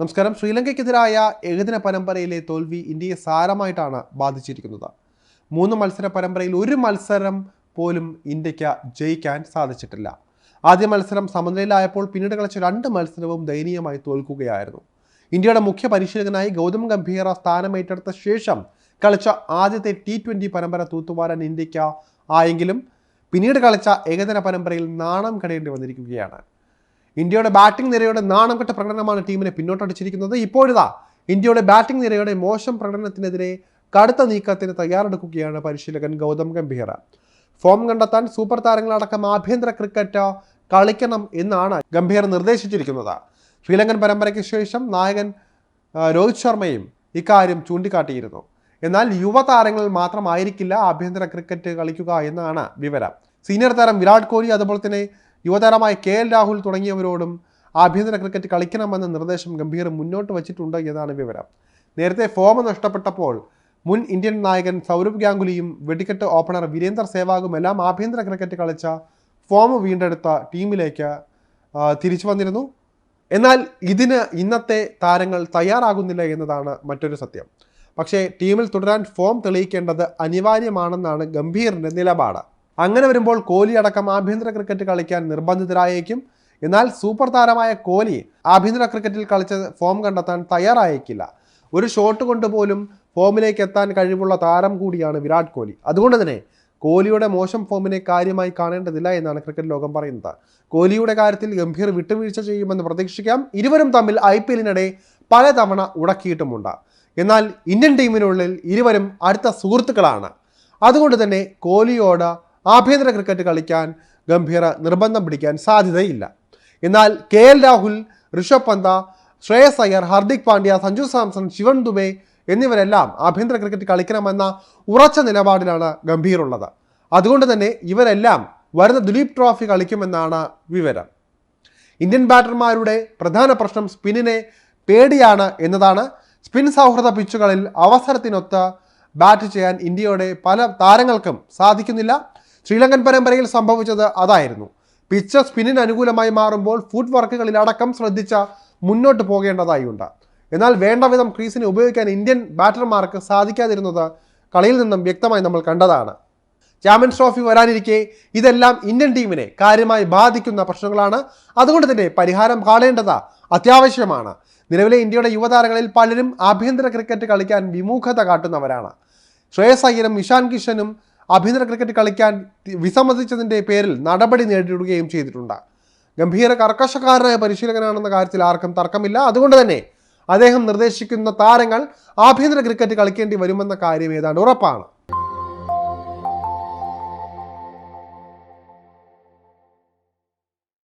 നമസ്കാരം. ശ്രീലങ്കയ്ക്കെതിരായ ഏകദിന പരമ്പരയിലെ തോൽവി ഇന്ത്യയെ സാരമായിട്ടാണ് ബാധിച്ചിരിക്കുന്നത്. മൂന്ന് മത്സര പരമ്പരയിൽ ഒരു മത്സരം പോലും ഇന്ത്യയ്ക്ക് ജയിക്കാൻ സാധിച്ചിട്ടില്ല. ആദ്യ മത്സരം സമനിലയിലായപ്പോൾ പിന്നീട് കളിച്ച രണ്ട് മത്സരവും ദയനീയമായി തോൽക്കുകയായിരുന്നു. ഇന്ത്യയുടെ മുഖ്യ പരിശീലകനായി ഗൗതം ഗംഭീർ സ്ഥാനമേറ്റെടുത്ത ശേഷം കളിച്ച ആദ്യത്തെ ടി ട്വന്റി പരമ്പര തൂത്തുവാരാൻ ഇന്ത്യയ്ക്ക് ആയെങ്കിലും പിന്നീട് കളിച്ച ഏകദിന പരമ്പരയിൽ നാണം കടയേണ്ടി വന്നിരിക്കുകയാണ്. ഇന്ത്യയുടെ ബാറ്റിംഗ് നിരയുടെ നാണം കെട്ട പ്രകടനമാണ് ടീമിനെ പിന്നോട്ടടിച്ചിരിക്കുന്നത്. ഇപ്പോഴിതാ ഇന്ത്യയുടെ ബാറ്റിംഗ് നിരയുടെ മോശം പ്രകടനത്തിനെതിരെ കടുത്ത നീക്കത്തിന് തയ്യാറെടുക്കുകയാണ് പരിശീലകൻ ഗൗതം ഗംഭീർ. ഫോം കണ്ടെത്താൻ സൂപ്പർ താരങ്ങളടക്കം ആഭ്യന്തര ക്രിക്കറ്റ് കളിക്കണം എന്നാണ് ഗംഭീർ നിർദ്ദേശിച്ചിരിക്കുന്നത്. ശ്രീലങ്കൻ പരമ്പരയ്ക്ക് ശേഷം നായകൻ രോഹിത് ശർമ്മയും ഇക്കാര്യം ചൂണ്ടിക്കാട്ടിയിരുന്നു. എന്നാൽ യുവതാരങ്ങൾ മാത്രമായിരിക്കില്ല ആഭ്യന്തര ക്രിക്കറ്റ് കളിക്കുക എന്നാണ് വിവരം. സീനിയർ താരം വിരാട് കോഹ്ലി അതുപോലെ തന്നെ യുവതാരമായ കെ എൽ രാഹുൽ തുടങ്ങിയവരോടും ആഭ്യന്തര ക്രിക്കറ്റ് കളിക്കണമെന്ന നിർദ്ദേശം ഗംഭീർ മുന്നോട്ട് വച്ചിട്ടുണ്ട് എന്നാണ് വിവരം. നേരത്തെ ഫോം നഷ്ടപ്പെട്ടപ്പോൾ മുൻ ഇന്ത്യൻ നായകൻ സൗരഭ് ഗാംഗുലിയും വെടിക്കെട്ട് ഓപ്പണർ വീരേന്ദർ സേവാഗും എല്ലാം ആഭ്യന്തര ക്രിക്കറ്റ് കളിച്ച ഫോം വീണ്ടെടുത്ത ടീമിലേക്ക് തിരിച്ചു വന്നിരുന്നു. എന്നാൽ ഇതിന് ഇന്നത്തെ താരങ്ങൾ തയ്യാറാകുന്നില്ല എന്നതാണ് മറ്റൊരു സത്യം. പക്ഷേ ടീമിൽ തുടരാൻ ഫോം തെളിയിക്കേണ്ടത് അനിവാര്യമാണെന്നാണ് ഗംഭീറിന്റെ നിലപാട്. അങ്ങനെ വരുമ്പോൾ കോഹ്ലി അടക്കം ആഭ്യന്തര ക്രിക്കറ്റ് കളിക്കാൻ നിർബന്ധിതരായേക്കും. എന്നാൽ സൂപ്പർ താരമായ കോഹ്ലി ആഭ്യന്തര ക്രിക്കറ്റിൽ കളിച്ച ഫോം കണ്ടെത്താൻ തയ്യാറായേക്കില്ല. ഒരു ഷോട്ട് കൊണ്ടുപോലും ഫോമിലേക്ക് എത്താൻ കഴിവുള്ള താരം കൂടിയാണ് വിരാട് കോഹ്ലി. അതുകൊണ്ട് തന്നെ കോഹ്ലിയുടെ മോശം ഫോമിനെ കാര്യമായി കാണേണ്ടതില്ല എന്നാണ് ക്രിക്കറ്റ് ലോകം പറയുന്നത്. കോഹ്ലിയുടെ കാര്യത്തിൽ ഗംഭീർ വിട്ടുവീഴ്ച ചെയ്യുമെന്ന് പ്രതീക്ഷിക്കാം. ഇരുവരും തമ്മിൽ ഐ പി എല്ലിനിടെ പലതവണ ഉടക്കിയിട്ടുമുണ്ട്. എന്നാൽ ഇന്ത്യൻ ടീമിനുള്ളിൽ ഇരുവരും അടുത്ത സുഹൃത്തുക്കളാണ്. അതുകൊണ്ട് തന്നെ കോഹ്ലിയോട് ആഭ്യന്തര ക്രിക്കറ്റ് കളിക്കാൻ ഗംഭീർ നിർബന്ധം പിടിക്കാൻ സാധ്യതയില്ല. എന്നാൽ കെ എൽ രാഹുൽ ഋഷഭ് പന്ത ശ്രേയസ് അയ്യർ ഹാർദിക് പാണ്ഡ്യ സഞ്ജു സാംസൺ ശിവൻ ദുബെ എന്നിവരെല്ലാം ആഭ്യന്തര ക്രിക്കറ്റ് കളിക്കണമെന്ന ഉറച്ച നിലപാടിലാണ് ഗംഭീർ ഉള്ളത് അതുകൊണ്ട് തന്നെ ഇവരെല്ലാം വരുന്ന ദിലീപ് ട്രോഫി കളിക്കുമെന്നാണ് വിവരം. ഇന്ത്യൻ ബാറ്റർമാരുടെ പ്രധാന പ്രശ്നം സ്പിന്നിനെ പേടിയാണ് എന്നതാണ്. സ്പിൻ സൗഹൃദ പിച്ചുകളിൽ അവസരത്തിനൊത്ത് ബാറ്റ് ചെയ്യാൻ ഇന്ത്യയുടെ പല താരങ്ങൾക്കും സാധിക്കുന്നില്ല. ശ്രീലങ്കൻ പരമ്പരയിൽ സംഭവിച്ചത് അതായിരുന്നു. പിച്ച് സ്പിന്നിന് അനുകൂലമായി മാറുമ്പോൾ ഫുഡ് വർക്കുകളിൽ അടക്കം ശ്രദ്ധിച്ച മുന്നോട്ട് പോകേണ്ടതായി ഉണ്ട് എന്നാൽ വേണ്ട വിധം ക്രീസിനെ ഉപയോഗിക്കാൻ ഇന്ത്യൻ ബാറ്റർമാർക്ക് സാധിക്കാതിരുന്നത് കളിയിൽ നിന്നും വ്യക്തമായി നമ്മൾ കണ്ടതാണ്. ചാമ്പ്യൻസ് ട്രോഫി വരാനിരിക്കെ ഇതെല്ലാം ഇന്ത്യൻ ടീമിനെ കാര്യമായി ബാധിക്കുന്ന പ്രശ്നങ്ങളാണ്. അതുകൊണ്ട് തന്നെ പരിഹാരം കാണേണ്ടത് അത്യാവശ്യമാണ്. നിലവിലെ ഇന്ത്യയുടെ യുവതാരങ്ങളിൽ പലരും ആഭ്യന്തര ക്രിക്കറ്റ് കളിക്കാൻ വിമുഖത കാട്ടുന്നവരാണ്. ശ്രേയസ് അയ്യനും ഇഷാൻ കിഷനും ആഭ്യന്തര ക്രിക്കറ്റ് കളിക്കാൻ വിസമ്മതിച്ചതിന്റെ പേരിൽ നടപടി നേരിടുകയും ചെയ്തിട്ടുണ്ട്. ഗംഭീര കർക്കശക്കാരനായ പരിശീലകനാണെന്ന കാര്യത്തിൽ ആർക്കും തർക്കമില്ല. അതുകൊണ്ട് തന്നെ അദ്ദേഹം നിർദ്ദേശിക്കുന്ന താരങ്ങൾ ആഭ്യന്തര ക്രിക്കറ്റ് കളിക്കേണ്ടി വരുമെന്ന കാര്യം ഏതാണ്ട് ഉറപ്പാണ്.